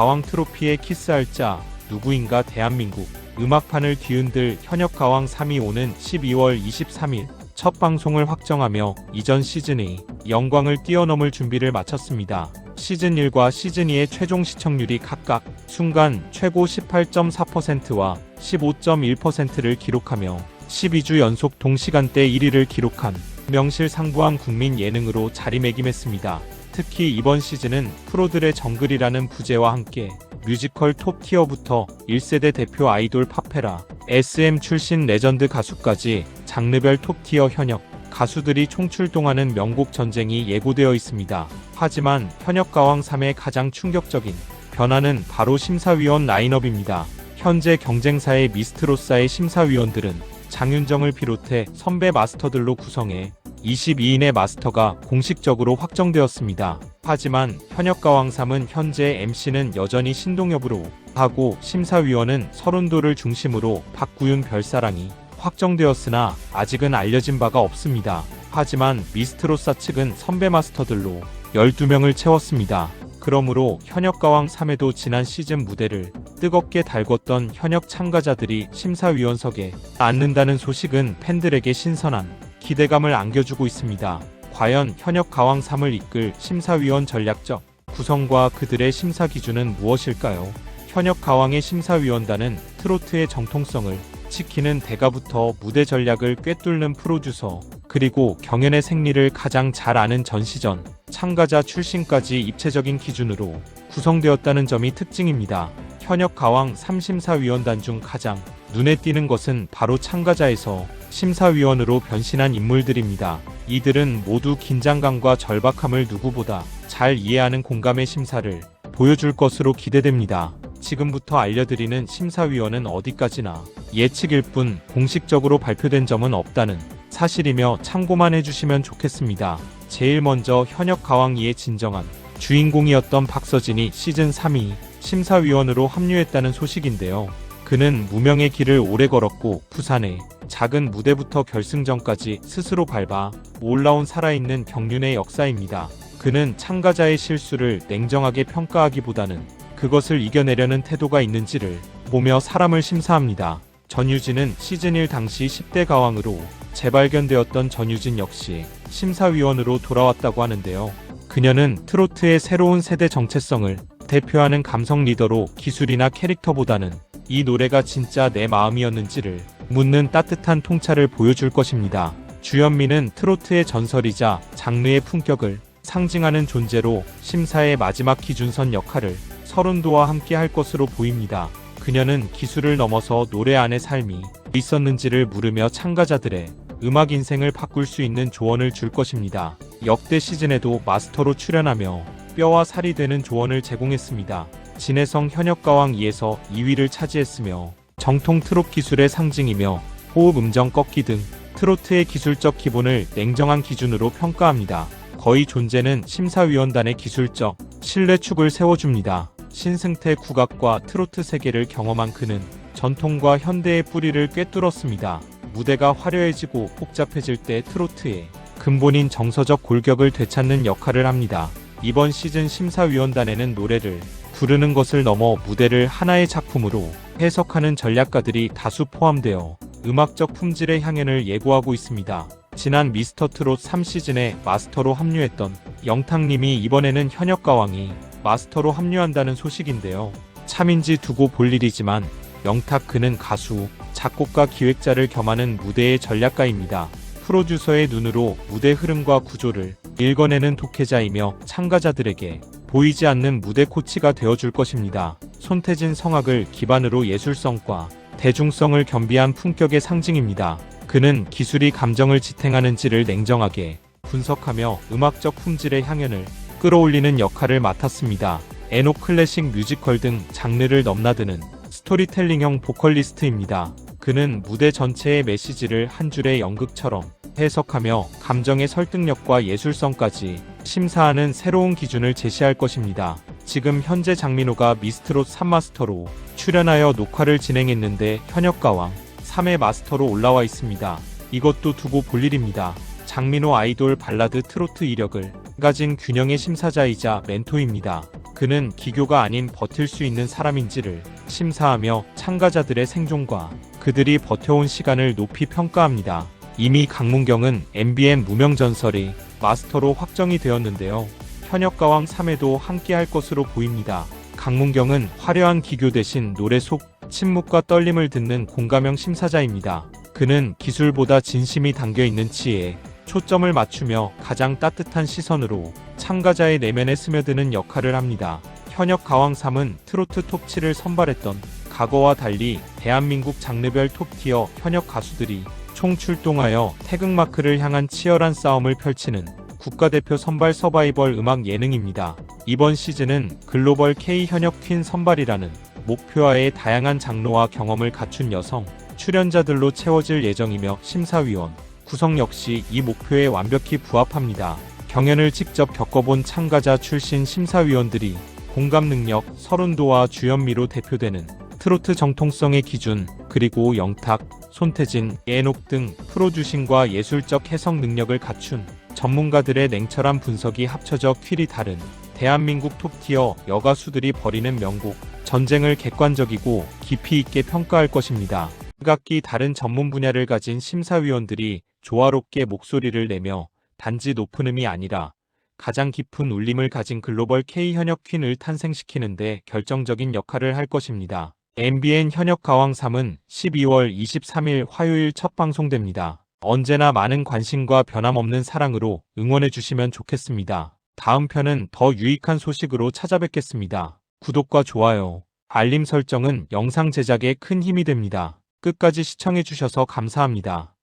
가왕 트로피에 키스할 자 누구인가 대한민국 음악판을 뒤흔들 현역 가왕 3위 오는 12월 23일 첫 방송을 확정하며 이전 시즌의 영광을 뛰어넘을 준비를 마쳤습니다. 시즌 1과 시즌 2의 최종 시청률이 각각 순간 최고 18.4%와 15.1%를 기록하며 12주 연속 동시간대 1위를 기록한 명실상부한 국민 예능으로 자리매김했습니다. 특히 이번 시즌은 프로들의 정글이라는 부제와 함께 뮤지컬 톱티어부터 1세대 대표 아이돌 파페라, SM 출신 레전드 가수까지 장르별 톱티어 현역 가수들이 총출동하는 명곡 전쟁이 예고되어 있습니다. 하지만 현역 가왕 3의 가장 충격적인 변화는 바로 심사위원 라인업입니다. 현재 경쟁사의 미스트로사의 심사위원들은 장윤정을 비롯해 선배 마스터들로 구성해 22인의 마스터가 공식적으로 확정되었습니다. 하지만 현역 가왕 3은 현재 MC는 여전히 신동엽으로 하고 심사위원은 서른도를 중심으로 박구윤 별사랑이 확정되었으나 아직은 알려진 바가 없습니다. 하지만 미스트로사 측은 선배 마스터들로 12명을 채웠습니다. 그러므로 현역 가왕 3에도 지난 시즌 무대를 뜨겁게 달궜던 현역 참가자들이 심사위원석에 앉는다는 소식은 팬들에게 신선한 기대감을 안겨주고 있습니다. 과연 현역 가왕 3을 이끌 심사위원 전략적 구성과 그들의 심사 기준은 무엇일까요? 현역 가왕의 심사위원단은 트로트의 정통성을 지키는 대가부터 무대 전략을 꿰뚫는 프로듀서 그리고 경연의 생리를 가장 잘 아는 전시전 참가자 출신까지 입체적인 기준으로 구성되었다는 점이 특징입니다. 현역 가왕 3심사위원단 중 가장 눈에 띄는 것은 바로 참가자에서 심사위원으로 변신한 인물들입니다. 이들은 모두 긴장감과 절박함을 누구보다 잘 이해하는 공감의 심사를 보여줄 것으로 기대됩니다. 지금부터 알려드리는 심사위원은 어디까지나 예측일 뿐 공식적으로 발표된 점은 없다는 사실이며 참고만 해주시면 좋겠습니다. 제일 먼저 현역 가왕이의 진정한 주인공이었던 박서진이 시즌 3위 심사위원으로 합류했다는 소식인데요. 그는 무명의 길을 오래 걸었고 부산에 작은 무대부터 결승전까지 스스로 밟아 올라온 살아있는 경륜의 역사입니다. 그는 참가자의 실수를 냉정하게 평가하기보다는 그것을 이겨내려는 태도가 있는지를 보며 사람을 심사합니다. 전유진은 시즌 1 당시 10대 가왕으로 재발견되었던 전유진 역시 심사위원으로 돌아왔다고 하는데요. 그녀는 트로트의 새로운 세대 정체성을 대표하는 감성 리더로 기술이나 캐릭터보다는 이 노래가 진짜 내 마음이었는지를 묻는 따뜻한 통찰을 보여줄 것입니다. 주현미는 트로트의 전설이자 장르의 품격을 상징하는 존재로 심사의 마지막 기준선 역할을 서른도와 함께 할 것으로 보입니다. 그녀는 기술을 넘어서 노래 안의 삶이 있었는지를 물으며 참가자들의 음악 인생을 바꿀 수 있는 조언을 줄 것입니다. 역대 시즌에도 마스터로 출연하며 뼈와 살이 되는 조언을 제공했습니다. 진해성 현역가왕 2에서 2위를 차지했으며 정통 트롯 기술의 상징이며 호흡 음정 꺾기 등 트로트의 기술적 기본을 냉정한 기준으로 평가합니다. 거의 존재는 심사위원단의 기술적 신뢰축을 세워줍니다. 신승태 국악과 트로트 세계를 경험한 그는 전통과 현대의 뿌리를 꿰뚫었습니다. 무대가 화려해지고 복잡해질 때 트로트의 근본인 정서적 골격을 되찾는 역할을 합니다. 이번 시즌 심사위원단에는 노래를 부르는 것을 넘어 무대를 하나의 작품으로 해석하는 전략가들이 다수 포함되어 음악적 품질의 향연을 예고하고 있습니다. 지난 미스터 트롯 3시즌에 마스터로 합류했던 영탁님이 이번에는 현역 가왕이 마스터로 합류한다는 소식인데요. 참인지 두고 볼 일이지만 영탁 그는 가수, 작곡가 기획자를 겸하는 무대의 전략가입니다. 프로듀서의 눈으로 무대 흐름과 구조를 읽어내는 독해자이며 참가자들에게 보이지 않는 무대 코치가 되어줄 것입니다. 손태진 성악을 기반으로 예술성과 대중성을 겸비한 품격의 상징입니다. 그는 기술이 감정을 지탱하는지를 냉정하게 분석하며 음악적 품질의 향연을 끌어올리는 역할을 맡았습니다. 에노 클래식 뮤지컬 등 장르를 넘나드는 스토리텔링형 보컬리스트입니다. 그는 무대 전체의 메시지를 한 줄의 연극처럼 해석하며 감정의 설득력과 예술성까지 심사하는 새로운 기준을 제시할 것입니다. 지금 현재 장민호가 미스트롯 3마스터로 출연하여 녹화를 진행했는데 현역가왕 3회 마스터로 올라와 있습니다. 이것도 두고 볼 일입니다. 장민호 아이돌 발라드 트로트 이력을 가진 균형의 심사자이자 멘토입니다. 그는 기교가 아닌 버틸 수 있는 사람인지를 심사하며 참가자들의 생존과 그들이 버텨온 시간을 높이 평가합니다. 이미 강문경은 MBN 무명전설의 마스터로 확정이 되었는데요. 현역 가왕 3회도 함께 할 것으로 보입니다. 강문경은 화려한 기교 대신 노래 속 침묵과 떨림을 듣는 공감형 심사자입니다. 그는 기술보다 진심이 담겨 있는 치에 초점을 맞추며 가장 따뜻한 시선으로 참가자의 내면에 스며드는 역할을 합니다. 현역 가왕 3은 트로트 톱7을 선발했던 과거와 달리 대한민국 장르별 톱티어 현역 가수들이 총 출동하여 태극마크를 향한 치열한 싸움을 펼치는 국가대표 선발 서바이벌 음악 예능입니다. 이번 시즌은 글로벌 K 현역 퀸 선발이라는 목표와의 다양한 장르와 경험을 갖춘 여성 출연자들로 채워질 예정이며 심사위원 구성 역시 이 목표에 완벽히 부합합니다. 경연을 직접 겪어본 참가자 출신 심사위원들이 공감 능력, 서른도와 주연미로 대표되는 트로트 정통성의 기준, 그리고 영탁, 손태진, 예녹 등 프로듀싱과 예술적 해석 능력을 갖춘 전문가들의 냉철한 분석이 합쳐져 퀼이 다른 대한민국 톱티어 여가수들이 벌이는 명곡 전쟁을 객관적이고 깊이 있게 평가할 것입니다. 각기 다른 전문 분야를 가진 심사위원들이 조화롭게 목소리를 내며 단지 높은 음이 아니라 가장 깊은 울림을 가진 글로벌 K 현역 퀸을 탄생시키는데 결정적인 역할을 할 것입니다. MBN 현역 가왕 3은 12월 23일 화요일 첫 방송됩니다. 언제나 많은 관심과 변함없는 사랑으로 응원해 주시면 좋겠습니다. 다음 편은 더 유익한 소식으로 찾아뵙겠습니다. 구독과 좋아요, 알림 설정은 영상 제작에 큰 힘이 됩니다. 끝까지 시청해 주셔서 감사합니다.